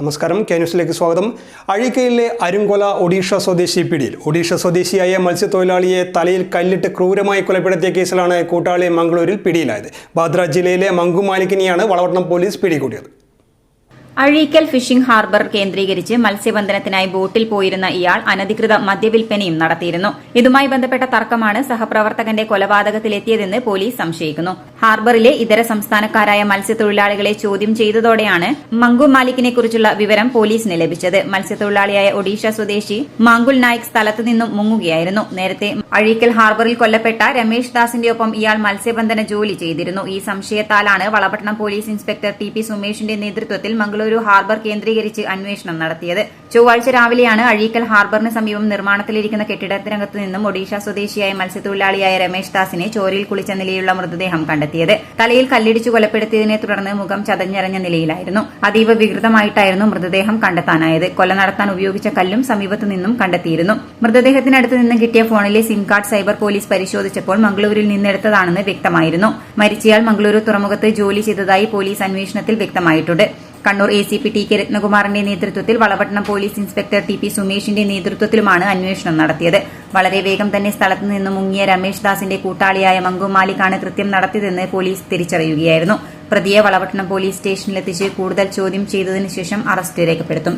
നമസ്കാരം. കെ ന്യൂസിലേക്ക് സ്വാഗതം. അഴീക്കയിലെ അരുങ്കൊല ഒഡീഷ സ്വദേശി പിടിയിൽ. ഒഡീഷ സ്വദേശിയായ മത്സ്യത്തൊഴിലാളിയെ തലയിൽ കല്ലിട്ട് ക്രൂരമായി കൊലപ്പെടുത്തിയ കേസിലാണ് കൂട്ടാളി മംഗളൂരിൽ പിടിയിലായത്. ബാദ്ര ജില്ലയിലെ മങ്കുമാലിക്കിനെയാണ് വളവട്ടം പോലീസ് പിടികൂടിയത്. അഴീക്കൽ ഫിഷിംഗ് ഹാർബർ കേന്ദ്രീകരിച്ച് മത്സ്യബന്ധനത്തിനായി ബോട്ടിൽ പോയിരുന്ന ഇയാൾ അനധികൃത മദ്യവിൽപ്പനയും നടത്തിയിരുന്നു. ഇതുമായി ബന്ധപ്പെട്ട തർക്കമാണ് സഹപ്രവർത്തകന്റെ കൊലപാതകത്തിലെത്തിയതെന്ന് പോലീസ് സംശയിക്കുന്നു. ഹാർബറിലെ ഇതര സംസ്ഥാനക്കാരായ മത്സ്യത്തൊഴിലാളികളെ ചോദ്യം ചെയ്തതോടെയാണ് മംഗു മാലിക്കിനെ കുറിച്ചുള്ള വിവരം പോലീസിന് ലഭിച്ചത്. മത്സ്യത്തൊഴിലാളിയായ ഒഡീഷ സ്വദേശി മാങ്കുൽ നായിക് സ്ഥലത്തു നിന്നും മുങ്ങുകയായിരുന്നു. നേരത്തെ അഴീക്കൽ ഹാർബറിൽ കൊല്ലപ്പെട്ട രമേശ് ദാസിന്റെ ഒപ്പം ഇയാൾ മത്സ്യബന്ധന ജോലി ചെയ്തിരുന്നു. ഈ സംശയത്താലാണ് Valapattanam police inspector T P സുമേഷിന്റെ നേതൃത്വത്തിൽ മംഗളൂരു ഹാർബർ കേന്ദ്രീകരിച്ച് അന്വേഷണം നടത്തിയത്. ചൊവ്വാഴ്ച രാവിലെയാണ് അഴീക്കൽ ഹാർബറിന് സമീപം നിർമ്മാണത്തിലിരിക്കുന്ന കെട്ടിടത്തിനകത്തു നിന്നും ഒഡീഷ സ്വദേശിയായ മത്സ്യത്തൊഴിലാളിയായ രമേശ് ദാസിനെ ചോരയിൽ കുളിച്ച നിലയിലുള്ള മൃതദേഹം കണ്ടെത്തിയത്. തലയിൽ കല്ലിടിച്ചു കൊലപ്പെടുത്തിയതിനെ തുടർന്ന് മുഖം ചതഞ്ഞരഞ്ഞ നിലയിലായിരുന്നു. അതീവ വികൃതമായിട്ടായിരുന്നു മൃതദേഹം കണ്ടെത്താനായത്. കൊല നടത്താൻ ഉപയോഗിച്ച കല്ലും സമീപത്തു നിന്നും കണ്ടെത്തിയിരുന്നു. മൃതദേഹത്തിനടുത്ത് നിന്ന് കിട്ടിയ ഫോണിലെ സിം കാർഡ് സൈബർ പോലീസ് പരിശോധിച്ചപ്പോൾ മംഗളൂരിൽ നിന്നെടുത്തതാണെന്ന് വ്യക്തമായിരുന്നു. മരിച്ചയാൾ മംഗളൂരു തുറമുഖത്ത് ജോലി ചെയ്തതായി പോലീസ് അന്വേഷണത്തിൽ വ്യക്തമായിട്ടുണ്ട്. Kannur A C P T K രത്നകുമാറിന്റെ നേതൃത്വത്തിൽ Valapattanam police inspector T P സുമേഷിന്റെ നേതൃത്വത്തിലുമാണ് അന്വേഷണം നടത്തിയത്. വളരെ വേഗം തന്നെ സ്ഥലത്ത് നിന്ന് മുങ്ങിയ രമേശ് ദാസിന്റെ കൂട്ടാളിയായ മങ്കു മാലിക്കാണ് കൃത്യം നടത്തിയതെന്ന് പോലീസ് തിരിച്ചറിയുകയായിരുന്നു. പ്രതിയെ വളപട്ടണം പോലീസ് സ്റ്റേഷനിലെത്തിച്ച് കൂടുതൽ ചോദ്യം ചെയ്തതിനു ശേഷം അറസ്റ്റ് രേഖപ്പെടുത്തും.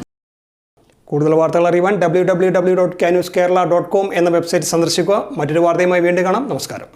കൂടുതൽ വാർത്തകൾ അറിയുവാൻ W W W dot K news Kerala dot com എന്ന വെബ്സൈറ്റ് സന്ദർശിക്കുക. മറ്റൊരു വാർത്തയുമായി വീണ്ടും കാണാം. നമസ്കാരം.